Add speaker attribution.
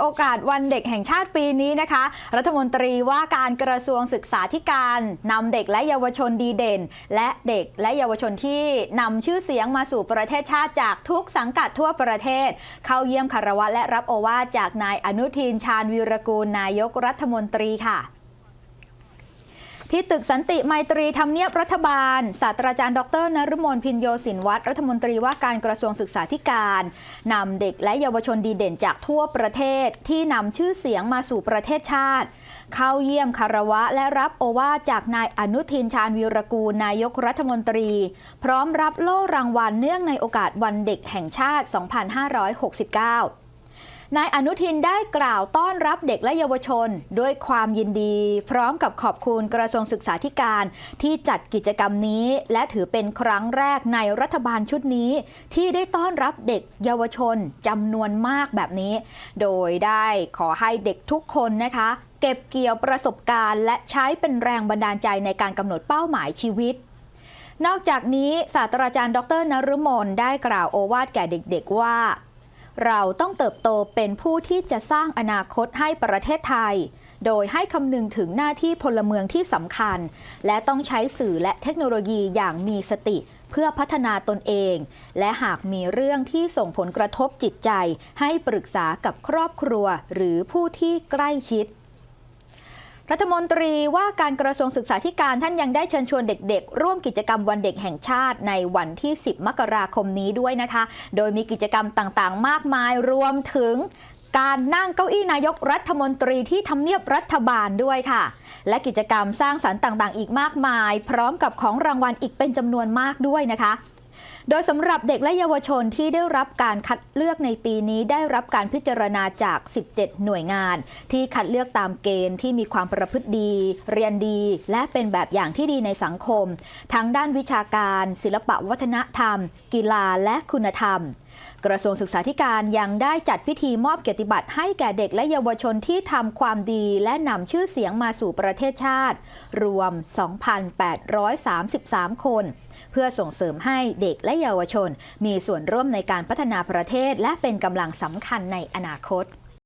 Speaker 1: โอกาสวันเด็กแห่งชาติปีนี้นะคะ รัฐมนตรีว่าการกระทรวงศึกษาธิการนำเด็กและเยาวชนดีเด่น และเด็กและเยาวชนที่นำชื่อเสียงมาสู่ประเทศชาติจากทุกสังกัดทั่วประเทศ เข้าเยี่ยมคารวะและรับโอวาทจากนายอนุทินชาญวีรกูลนายกรัฐมนตรีค่ะ ที่ตึกสันติไมตรีทำเนียบรัฐบาล ศาสตราจารย์ดรนฤมลพินโยสินวัตรรัฐมนตรีว่าการกระทรวงศึกษาธิการนำเด็กและเยาวชนดีเด่นจากทั่วประเทศที่นำชื่อเสียงมาสู่ประเทศชาติ เข้าเยี่ยมคารวะและรับโอวาจากนายอนุทินชาญวีรกูลนายกรัฐมนตรี พร้อมรับโล่รางวัลเนื่องในโอกาสวันเด็กแห่งชาติ 2569 นายอนุทินได้กล่าวต้อนรับเด็กและเยาวชน ด้วยความยินดี พร้อมกับขอบคุณกระทรวงศึกษาธิการที่จัดกิจกรรมนี้ และถือเป็นครั้งแรกในรัฐบาลชุดนี้ ที่ได้ต้อนรับเด็กเยาวชนจำนวนมากแบบนี้ โดยได้ขอให้เด็กทุกคนนะคะเก็บเกี่ยวประสบการณ์ และใช้เป็นแรงบันดาลใจในการกำหนดเป้าหมายชีวิต นอกจากนี้ศาสตราจารย์ ดรนฤมลได้กล่าวโอวาทแก่เด็ก ๆ ว่า เราต้องเติบโตเป็นผู้ที่จะสร้างอนาคตให้ประเทศไทย โดยให้คำนึงถึงหน้าที่พลเมืองที่สำคัญ และต้องใช้สื่อและเทคโนโลยีอย่างมีสติเพื่อพัฒนาตนเอง และหากมีเรื่องที่ส่งผลกระทบจิตใจ ให้ปรึกษากับครอบครัวหรือผู้ที่ใกล้ชิด รัฐมนตรีว่าการกระทรวงศึกษาธิการท่านยังได้เชิญชวนเด็กๆ ร่วมกิจกรรมวันเด็กแห่งชาติในวันที่ 10 มกราคมนี้ด้วยนะคะ โดยมีกิจกรรมต่างๆ มากมายรวมถึงการนั่งเก้าอี้นายกรัฐมนตรีที่ทำเนียบรัฐบาลด้วยค่ะ และกิจกรรมสร้างสรรค์ต่างๆ อีกมากมาย พร้อมกับของรางวัลอีกเป็นจำนวนมากด้วยนะคะ โดยสำหรับเด็กและเยาวชนที่ได้รับการคัดเลือกในปีนี้ได้รับการพิจารณาจาก 17 หน่วยงาน ที่คัดเลือกตามเกณฑ์ที่มีความประพฤติดี เรียนดี และเป็นแบบอย่างที่ดีในสังคม ทั้งด้านวิชาการ ศิลปะวัฒนธรรม กีฬาและคุณธรรม กระทรวงศึกษาธิการยังได้จัดพิธีมอบเกียรติบัตรให้แก่เด็กและเยาวชนที่ทำความดีและนำชื่อเสียงมาสู่ประเทศชาติ รวม 2,833 คน เพื่อส่งเสริมให้เด็กและเยาวชน มีส่วนร่วมในการพัฒนาประเทศและเป็นกำลังสำคัญในอนาคต